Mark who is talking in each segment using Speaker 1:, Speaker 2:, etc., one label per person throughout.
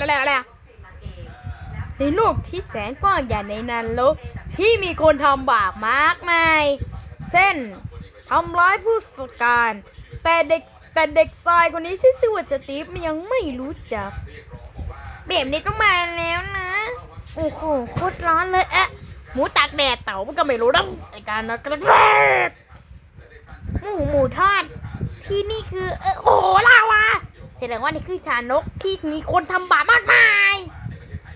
Speaker 1: อะไรอะไรในโลกที่แสนกว้างใหญ่ในนั้นโลกที่มีคนทำบาปมากมายเช่นทำร้ายผู้สการ แต่เด็กแต่เด็กชายคนนี้ที่ชื่อว่าสตีฟมันยังไม่รู้จักแบบนี้ต้องมาแล้วนะ โอ้โหโคตรร้อนเลยเอ๊ะหมูตากแดดเต่ามันก็ไม่รู้นะไอการนะกระแดดหมูหมูทอดที่นี่คือเออโอ้โหลาวา แสดงว่านี่คือชานกที่มีคนทำบาปมากมาย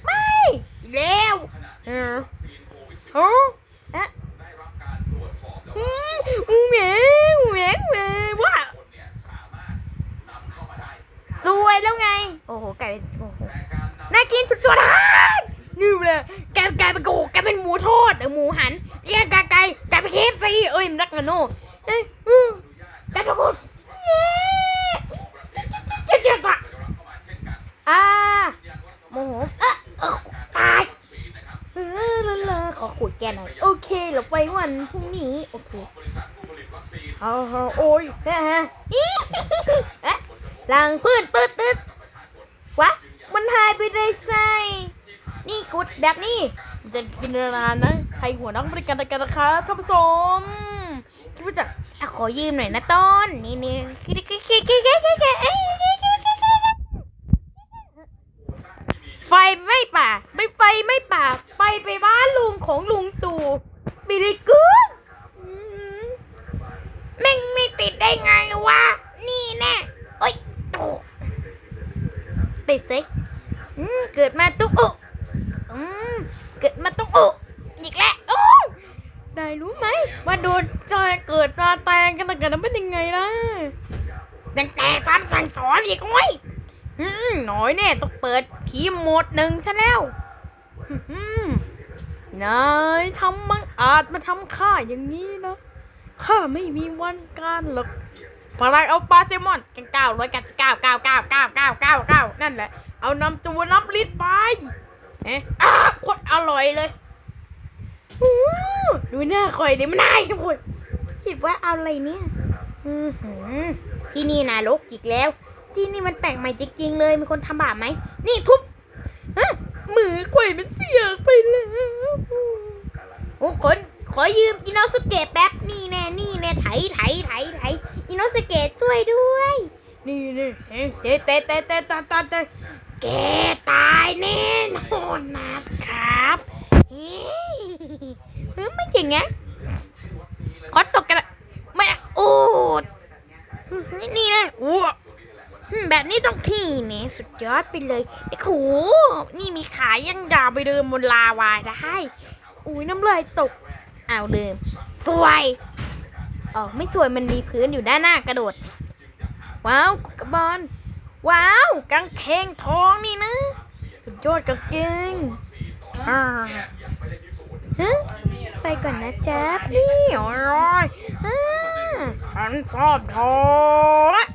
Speaker 1: ไม่เร็วเออโอ้เอ๊ะอืมอูเหมงอูเหมงอูเหมว่าสวยแล้วไง โอ้โหไก่โอ้โหน่ากินสุดๆอะนี่เลยแกแกเป็นโกแกเป็นหมูทอดเออหมูหันแกไก่ไก่แกเป็นเคฟซีเอ้ยมันรักกันโน่เอ้ยอือแกเป็นคนเย้เจ๊เจ๊จ้ะ อ่าโมโหตายลลขอขุดแกหน่อย โอเค เราไปวันพรุ่งนี้ โอเคเอาเโอ้ยนะฮะอีหลังพื้นตืดตืดวะ มันหายไปได้ไงนี่กดแบบนี้จะกินนานนะ ใครหัวน้องบริการกันนะคะท่านผู้ชมคิดว่าจะอะขอยืมหน่อยนะต้น นี่นี่คิดคิดคิดคิดคิดคิดคิดเอ้ย ไฟไม่ป่า ไม่ไฟไม่ป่า ไปไปบ้านลุงของลุงตู่สปิริกูดแม่งไม่ติดได้ไงวะ นี่แน่เอ้ยโตติดสิอืมเกิดมาตุ๊กอุอืมเกิดมาตุ๊กอุอีกแล้วโอ้ยได้รู้ไหมว่าโดนจอยเกิดมาแตงกันตั้งแต่นั้นเป็นยังไงล่ะยังแต่ซ้ำสั่งสอนอีกโอ้ย อืมหน่อยแน่ต้องเปิดทีมโหมดหนึ่งซะแล้วนายทำมังอาจมาทำข้าอย่างนี้นะข้าไม่มีวันการหรอกพลังเอาปลาแซลมอนกันเก้าร้อยเก้าสิบเก้าเก้าเก้าเก้าเก้าเก้าเก้านั่นแหละ เอาน้ำจูน้ำลิตรไปเอ๊ะอ้าโคตรอร่อยเลยดูหน้าคอยดิมันนายหมดคิดว่าเอาอะไรเนี่ย อือหือที่นี่นะลกอีกแล้ว ที่นี่มันแปลกใหม่จริงๆเลย มีคนทำบาปไหม นี่ทุบมือไขว่มันเสียไปแล้วโอ้คนขอยืมอินโนสเกะแป๊บนี่แน่นี่แน่ไถไถไถไถอินโนสเกะช่วยด้วย นี่นี่เตะเตะเตะเตะตาตาเตาแกตายแน่นอนนะครับเฮ้ยไม่จริงไงขอตกกันไม่โอ้นี่นะโอ้อืม แบบนี้ต้องที่เนี่ยสุดยอดไปเลยไอ้โหนี่มีขายยังดาวไปเดินบนลาวาได้ อุ้ยน้ำลายตกเอาวลืมสวยอ๋อไม่สวยมันมีพื้นอยู่ด้านหน้ากระโดด ว้าวกระบอลว้าวกางเกงทองนี่นะ สุดยอดกางเกงอ่าฮะไปก่อนนะจ๊บนี่โอ้ยอ่าฉันชอบทองอะ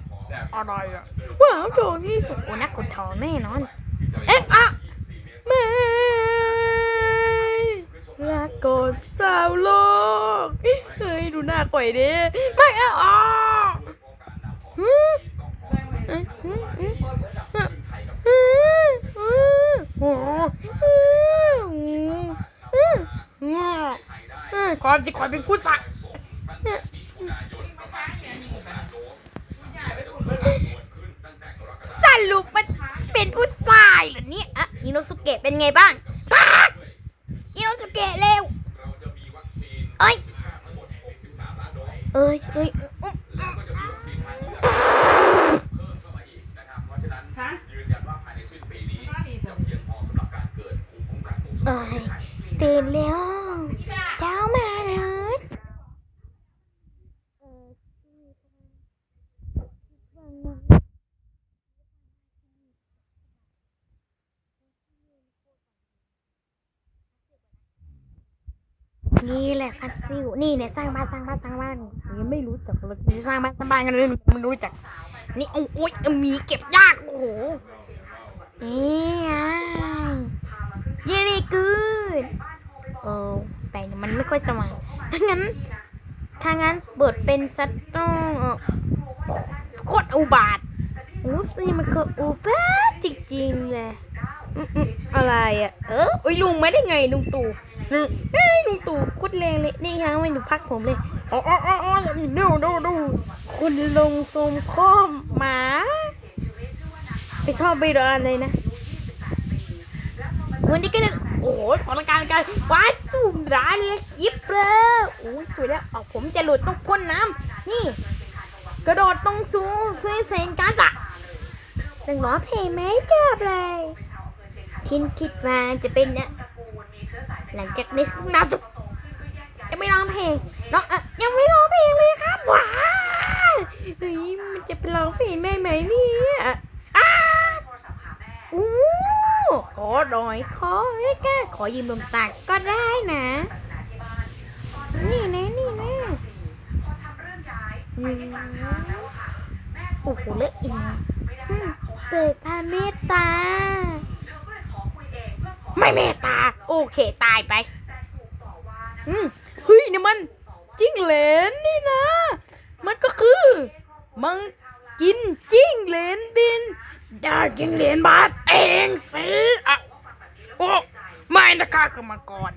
Speaker 1: อะไรอะ ว้าวโถงที่สุดโอ้นักขุดทองแน่นอน เอ๊ะอะแม่รักกดสาวโลก เฮ้ย ดูหน้าก่อยดิไม่เอ๊ะอ๋อความจริงควาเป็นคู่สัก นี่ยอะอินโนสุเกะเป็นไงบ้างปักอินโนสุเกะเร็วเอ้ยเอ้ยเอ้ย
Speaker 2: ฮะ
Speaker 1: เอ้ยตื่นแล้วเจ้ามาเลย นี่แหละคัสซิวนี่เนี่ยสร้างบ้านสร้างบ้านสร้างบ้านยังไม่รู้จักเลยนี่สร้างบ้านสร้างบ้านกันเลยมันรู้จัก นี่โอ้โอ้ยหมีเก็บยากโอ้โหนี่อะเยนี่กูดเออแต่มันไม่ค่อยสว่างถ้างั้นถ้างั้นเปิดเป็นซัตต้องเออโคตรอุบาทโอ้สิมันก็อุบาทจริงๆเลยอืมอืมอะไรอะเอออุ้ยลุงไม่ได้ไงลุงตู่ อืมเอ้ยลุงตู่โคตรแรงเลย นี่ฮะไม่ดูพักผมเลยอ๋ออ๋ออ๋ออ๋อดูดูดูคุณลงทรงข้อมหมาไปชอบไปรอนเลยนะวันนี้ก็เลยโอ้โหออลังกายกันว้าสูงร้ายเลยยิบเลยโอ้ยสวยแล้วออกผมจะหลุดต้องพ่นน้ำนี่ กระโดดตรงสูงช่วยเสียงการจ้ะหนึ่งร้อยเพลงไหมเจ็บเลยคิดคิดว่าจะเป็นเนี่ย หลังจากนี้นาจุกยังไม่ร้องเพลงน้องเอะยังไม่ร้องเพลงเลยครับว้ายเฮ้ยมันจะไปร้องเพลงได้ไหมเนี่ยอ้าอู้ขอหน่อยขอให้แกขอยืมลมตากก็ได้นะ นี่นะนี่นะอืมโอ้โหเลือกอีกเปิดพาเมตตา ไม่เมตตา โอเคตายไป อืมเฮ้ยนี่มันจิ้งเหลนนี่นะ มันก็คือมังกินจิ้งเหลนบินได้จิ้งเหลนบาทเองซื้ออะโอ้ไม่นะกาคือมังกร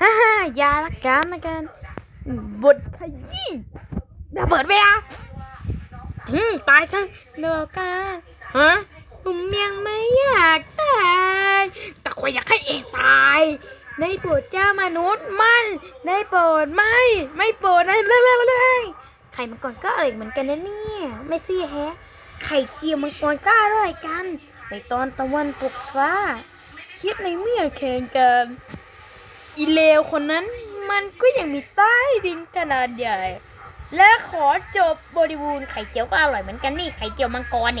Speaker 1: ฮ่าฮ่ายาละกันละกันบทขยี้ระเบิดเวลาอืมตายซะเลิกกันฮะ ผมยังไม่อยากตาย แต่คอยอยากให้เองตายในโปรดเจ้ามนุษย์ไม่ในโปรดไม่ ไม่โปรดอะไรเลยไข่มังกรก็อร่อยเหมือนกันนะเนี่ย ไม่เสียแฮะ ไข่เจียวมังกรก็อร่อยกัน ในตอนตะวันตกฟ้า คิดในเมื่อแข่งกัน อีเลวคนนั้นมันก็ยังมีใต้ดินขนาดใหญ่ และขอจบบริบูรณ์ไข่เจียวก็อร่อยเหมือนกันนี่ไข่เจียวมังกรนี่